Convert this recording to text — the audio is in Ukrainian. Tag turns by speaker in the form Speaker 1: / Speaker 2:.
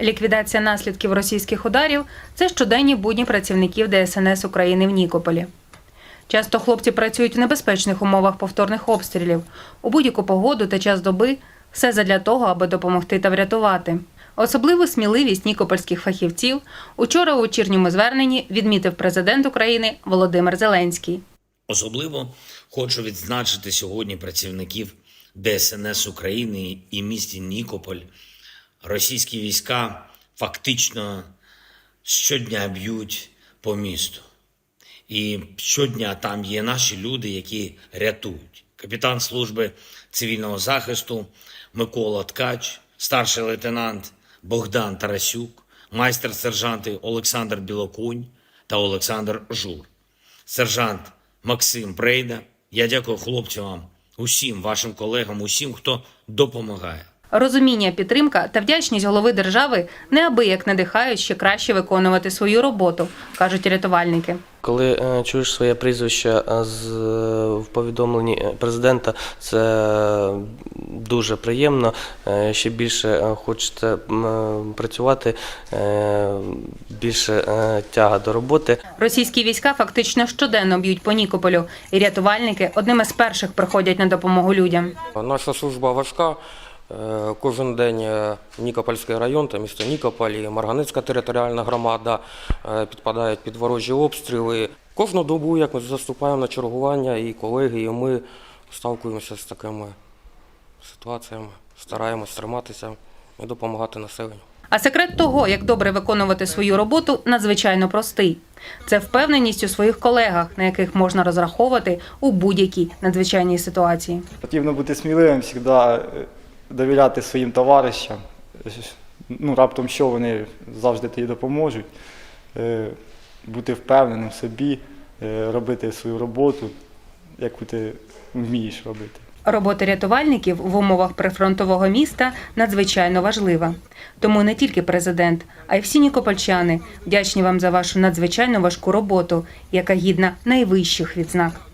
Speaker 1: Ліквідація наслідків російських ударів це щоденні будні працівників ДСНС України в Нікополі. Часто хлопці працюють в небезпечних умовах повторних обстрілів у будь-яку погоду та час доби все задля того, аби допомогти та врятувати. Особливу сміливість нікопольських фахівців учора у вечірньому зверненні відмітив президент України Володимир Зеленський.
Speaker 2: Особливо хочу відзначити сьогодні працівників ДСНС України і місті Нікополь. Російські війська фактично щодня б'ють по місту. І щодня там є наші люди, які рятують. Капітан служби цивільного захисту Микола Ткач, старший лейтенант Богдан Тарасюк, майстер-сержанти Олександр Білокунь та Олександр Жур сержант Максим Брейда. Я дякую хлопцям, усім вашим колегам, усім, хто допомагає.
Speaker 1: Розуміння, підтримка та вдячність голови держави неабияк надихають ще краще виконувати свою роботу, кажуть рятувальники.
Speaker 3: Коли е, чуєш своє прізвище е, з, е, в повідомленні президента, це дуже приємно. Ще більше е, хочеться е, працювати, більше тяга до роботи.
Speaker 1: Російські війська фактично щоденно б'ють по Нікополю, і рятувальники одними з перших приходять на допомогу людям.
Speaker 4: Наша служба важка. Е, Кожен день е, Нікопольський район та місто Нікополь і Марганецька територіальна громада е, підпадають під ворожі обстріли. Кожну добу, як ми заступаємо на чергування, і колеги, і ми сталкуємося з такими ситуаціями, стараємось триматися і допомагати населенню.
Speaker 1: А секрет того, як добре виконувати свою роботу, надзвичайно простий. Це впевненість у своїх колегах, на яких можна розраховувати у будь-якій надзвичайній ситуації.
Speaker 5: Потрібно бути сміливим, завжди довіряти своїм товаришам. Ну, раптом що вони завжди тобі допоможуть. Е, Бути впевненим в собі, е, робити свою роботу, яку ти вмієш робити.
Speaker 1: Робота рятувальників в умовах прифронтового міста надзвичайно важлива. Тому не тільки президент, а й всі нікопольчани вдячні вам за вашу надзвичайно важку роботу, яка гідна найвищих відзнак.